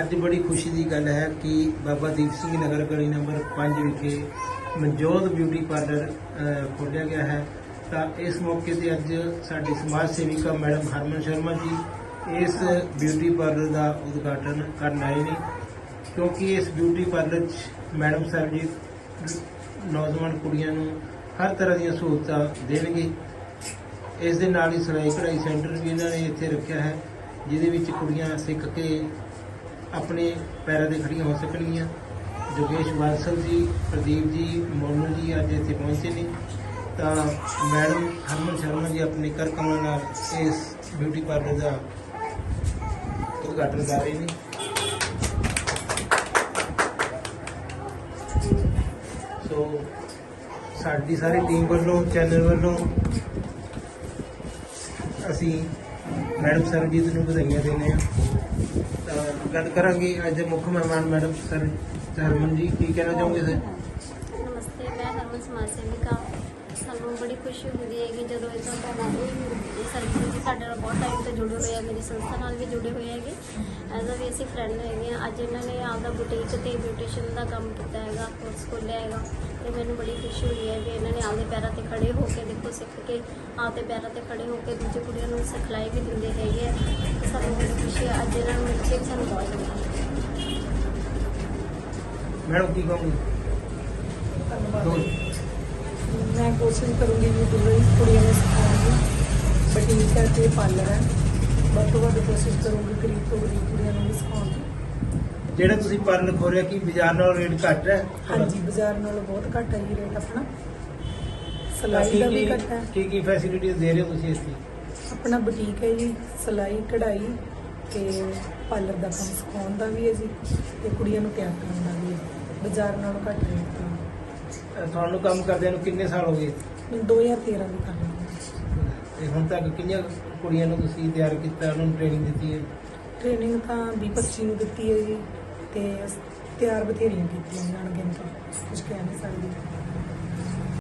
ਅੱਜ ਬੜੀ ਖੁਸ਼ੀ ਦੀ ਗੱਲ ਹੈ ਕਿ ਬਾਬਾ ਦੀਪ ਸਿੰਘ ਨਗਰ ਗਲੀ ਨੰਬਰ 5 ਵਿਖੇ ਮਨਜੋਤ ਬਿਊਟੀ ਪਾਰਲਰ ਖੋਲ੍ਹਿਆ ਗਿਆ ਹੈ। ਤਾਂ ਇਸ ਮੌਕੇ ਤੇ ਅੱਜ ਸਾਡੀ ਸਮਾਜ ਸੇਵਿਕਾ ਮੈਡਮ ਹਰਮਨ ਸ਼ਰਮਾ ਜੀ ਇਸ ਬਿਊਟੀ ਪਾਰਲਰ ਦਾ ਉਦਘਾਟਨ ਕਰਨ ਆਏ ਨੇ। ਕਿਉਂਕਿ ਇਸ ਬਿਊਟੀ ਪਾਰਲਰ 'ਚ ਮੈਡਮ ਸਾਹਿਬ ਜੀ ਨੌਜਵਾਨ ਕੁੜੀਆਂ ਨੂੰ ਹਰ ਤਰ੍ਹਾਂ ਦੀਆਂ ਸਹੂਲਤਾਂ ਦੇਣਗੇ। ਇਸ ਦੇ ਨਾਲ ਹੀ ਸਿਲਾਈ ਕਢਾਈ ਸੈਂਟਰ ਵੀ ਇਹਨਾਂ ਨੇ ਇੱਥੇ ਰੱਖਿਆ ਹੈ, ਜਿਹਦੇ ਵਿੱਚ ਕੁੜੀਆਂ ਸਿੱਖ ਕੇ ਆਪਣੇ ਪੈਰਾਂ ਤੇ ਖੜੀਆਂ ਹੋ ਸਕਣਗੀਆਂ। ਜੋਗੇਸ਼ ਬਾਂਸਲ ਜੀ, ਪ੍ਰਦੀਪ ਜੀ, ਮੋਨੂ ਜੀ ਅੱਜ ਇੱਥੇ ਪਹੁੰਚੇ ਨੇ। ਤਾਂ ਮੈਡਮ ਹਰਮਨ ਸ਼ਰਮਾ ਜੀ ਆਪਣੇ ਕਰ ਕਮਲ ਨਾਲ ਇਸ ਬਿਊਟੀ ਪਾਰਲਰ ਦਾ ਉਦਘਾਟਨ ਕਰ ਰਹੇ ਨੇ। ਸੋ ਸਾਡੀ ਸਾਰੀ ਟੀਮ ਵੱਲੋਂ ਚੈਨਲ ਵੱਲੋਂ ਅਸੀਂ ਮੈਡਮ ਸਰਜੀਤ ਨੂੰ ਵਧਾਈਆਂ ਦੇਣੇ ਆ ਤਾਂ ਗੱਲ ਕਰਾਂਗੇ ਅੱਜ ਦੇ ਮੁੱਖ ਮਹਿਮਾਨ ਮੈਡਮ ਸਰ ਹਰਮਨ ਜੀ, ਕੀ ਕਹਿਣਾ ਚਾਹੋਗੇ ਸਰ? ਨਮਸਤੇ, ਮੈਂ ਹਰਮਨ ਸਮਾਜ ਸੇਵਿਕਾ। ਸਾਨੂੰ ਬੜੀ ਖੁਸ਼ੀ ਹੁੰਦੀ ਹੈ ਕਿ ਜਦੋਂ ਇਦਾਂ ਦਾ ਸਰਵਿਸ ਜੀ ਸਾਡੇ ਨਾਲ ਬਹੁਤ ਟਾਈਮ ਤੋਂ ਜੁੜੇ ਹੋਏ ਆ, ਮੇਰੀ ਸੰਸਥਾ ਨਾਲ ਵੀ ਜੁੜੇ ਹੋਏ ਹੈਗੇ। ਐਜ਼ ਅ ਵੀ ਅਸੀਂ ਫਰੈਂਡ ਹੈਗੇ ਆ। ਅੱਜ ਇਹਨਾਂ ਨੇ ਆਪਦਾ ਬੁਟੀਕ ਤੇ ਬਿਊਟੀਸ਼ੀਅਨ ਦਾ ਕੰਮ ਕੀਤਾ ਹੈਗਾ ਕੋਰਸ ਖੋਲ੍ਹਿਆ ਹੈਗਾ। ਤੇ ਮੈਨੂੰ ਬੜੀ ਖੁਸ਼ੀ ਹੋਈ ਹੈ ਕਿ ਇਹਨਾਂ ਨੇ ਆਪਦੇ ਪੈਰਾਂ ਤੇ ਖੜੇ ਹੋ ਕੇ ਦੇਖੋ ਸਿੱਖ ਕੇ, ਆਪਦੇ ਪੈਰਾਂ ਤੇ ਖੜੇ ਹੋ ਕੇ ਦੂਜੇ ਕੁੜੀਆਂ ਨੂੰ ਸਿਖਲਾਈ ਵੀ ਦਿੰਦੇ ਹੈਗੇ ਆ। ਤੇ ਸਾਨੂੰ ਬੜੀ ਖੁਸ਼ੀ ਹੈ। ਅੱਜ ਇਹਨਾਂ ਨੂੰ ਮਿਲ ਕੇ ਸਾਨੂੰ ਬਹੁਤ ਚੰਗਾ ਮੈਡਮ, ਕੀ ਕਹੋਗੇ? ਦੋ ਮੈਂ ਕੋਸ਼ਿਸ਼ ਕਰੂੰਗੀ ਕਿ ਦੁਨੀਆ ਕੁੜੀਆਂ ਨੂੰ ਸਿਖਾਉਣ ਦੀ ਬਟੀਕ ਹੈ ਤੇ ਪਾਰਲਰ ਹੈ। ਵੱਧ ਤੋਂ ਵੱਧ ਕੋਸ਼ਿਸ਼ ਕਰੂੰਗੀ ਗਰੀਬ ਤੋਂ ਗਰੀਬ ਕੁੜੀਆਂ ਨੂੰ ਵੀ ਸਿਖਾਉਣ ਦੀ। ਜਿਹੜਾ ਤੁਸੀਂ ਪਾਰਲਰ ਖੋਲਿਆ ਕੀ ਬਾਜ਼ਾਰ ਨਾਲੋਂ ਰੇਟ ਘੱਟ ਹੈ? ਹਾਂਜੀ ਬਾਜ਼ਾਰ ਨਾਲੋਂ ਬਹੁਤ ਘੱਟ ਹੈ ਜੀ ਰੇਟ ਆਪਣਾ। ਸਿਲਾਈ ਦਾ ਵੀ ਘੱਟ ਹੈ। ਕੀ ਕੀ ਫੈਸਿਲਿਟੀ ਦੇ ਰਹੇ ਹੋ ਤੁਸੀਂ ਇਸ ਦੀ? ਆਪਣਾ ਬੁਟੀਕ ਹੈ ਜੀ ਸਿਲਾਈ ਕਢਾਈ ਤੇ ਪਾਰਲਰ ਦਾ ਕੰਮ ਸਿਖਾਉਣ ਦਾ ਵੀ ਹੈ ਜੀ ਤੇ ਕੁੜੀਆਂ ਨੂੰ ਤਿਆਰ ਕਰਨ ਦਾ ਵੀ ਹੈ। ਬਾਜ਼ਾਰ ਨਾਲੋਂ ਘੱਟ ਰੇਟ ਤੇ ਤੁਹਾਨੂੰ ਕੰਮ ਕਰਦਿਆਂ ਨੂੰ ਕਿੰਨੇ ਸਾਲ ਹੋ ਗਏ? ਮੈਂ 2013 ਦੀ ਹਾਂ। ਤੇ ਹੁਣ ਤੱਕ ਕਿੰਨੀਆਂ ਕੁੜੀਆਂ ਨੂੰ ਤੁਸੀਂ ਤਿਆਰ ਕੀਤਾ ਉਹਨਾਂ ਨੂੰ ਟ੍ਰੇਨਿੰਗ ਦਿੱਤੀ ਹੈ? ਟ੍ਰੇਨਿੰਗ ਤਾਂ 2025 ਨੂੰ ਦਿੱਤੀ ਹੈ ਜੀ ਤੇ ਤਿਆਰ ਬਥੇਰੀਆਂ ਕੀਤੀਆਂ ਜਾਣਗੀਆਂ ਤਾਂ ਕੁਝ ਕਹਿ ਨਹੀਂ ਸਕਦੀ।